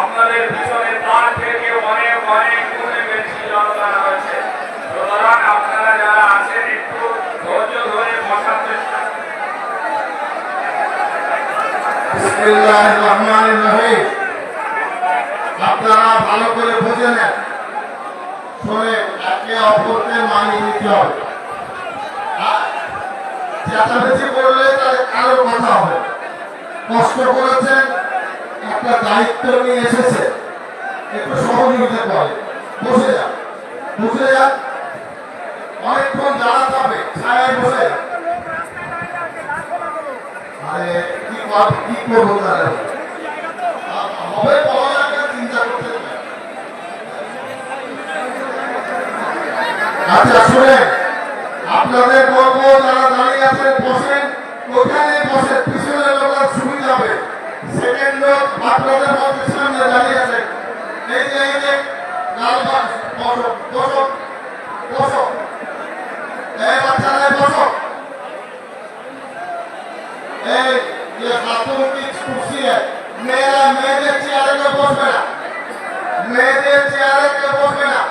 আপনাদের পিছনে তার থেকে অনেক অনেক গুণে বেশি জনতা রয়েছে। সুতরাং আপনারা যারা আছেন, একটু ধৈর্য ধরে বসার চেষ্টা আপনারা ভালো করে বুঝে নেন। শুনে একে অপরকে মানিয়ে নিতে হবে। চেঁচামেচি করলে তাহলে কারোর কথা হবে কষ্ট করেছেন একটা দায়িত্ব নিয়ে এসেছে। একটু সহযোগিতা করে। বসে যান। বসে যান। অনেকক্ষণ দাঁড়াতে হবে। ছায়ায় বসে আরে, কি কি করব হবে আচ্ছা আপনাদের বলব যারা দাঁড়িয়ে আছেন, বসেন। ওখানে লালবাস বসো বসো বসো। এই বাচ্চারা, বসো। এই যে খাতুন কি কুর্সি মেয়েরা মেয়েদের চেয়ারে বসবে না। মেয়েদের চেয়ারে বসবে না।